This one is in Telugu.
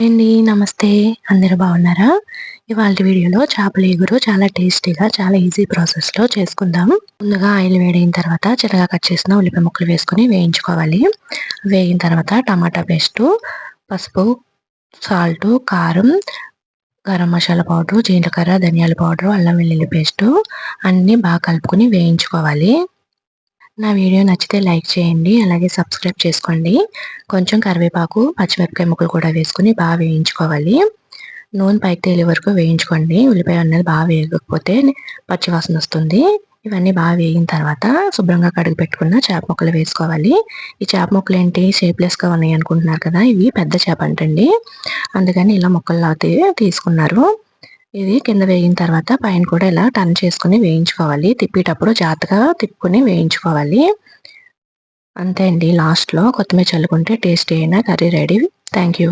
అండి నమస్తే. అందరూ బాగున్నారా? ఇవాళ వీడియోలో చేపల ఎగురు చాలా టేస్టీగా చాలా ఈజీ ప్రాసెస్లో చేసుకుందాం. ముందుగా ఆయిల్ వేడిన తర్వాత చిన్నగా కట్ చేసిన ఉల్లిపాయ ముక్కలు వేసుకుని వేయించుకోవాలి. వేగిన తర్వాత టమాటా పేస్టు పసుపు సాల్ట్ కారం గరం మసాలా పౌడర్ జీలకర్ర ధనియాల పౌడర్ అల్లం వెల్లుల్లి పేస్టు అన్నీ బాగా కలుపుకొని వేయించుకోవాలి. నా వీడియో నచ్చితే లైక్ చేయండి అలాగే సబ్స్క్రైబ్ చేసుకోండి. కొంచెం కరివేపాకు పచ్చిమిరపకాయ ముక్కలు కూడా వేసుకుని బాగా వేయించుకోవాలి. నూనె పైకి తేలే వరకు వేయించుకోండి. ఉల్లిపాయ అన్నది బాగా వేయకపోతే పచ్చివాసన వస్తుంది. ఇవన్నీ బాగా వేగిన తర్వాత శుభ్రంగా కడిగి పెట్టుకున్న చేప ముక్కలు వేసుకోవాలి. ఈ చేప ముక్కలు ఏంటి? షేప్లెస్గా ఉన్నాయి అనుకుంటున్నారు కదా ఇవి పెద్ద చేప అంటండి. అందుకని ఇలా ముక్కలు తీసుకున్నారు. ఇది కింద వేగిన తర్వాత పైన కూడా ఇలా టర్న్ చేసుకుని వేయించుకోవాలి. తిప్పేటప్పుడు జాగ్రత్తగా తిప్పుకొని వేయించుకోవాలి. అంతే అండి. లాస్ట్లో కొత్తిమీర చల్లుకుంటే టేస్ట్ అయిన కర్రీ రెడీ. Thank you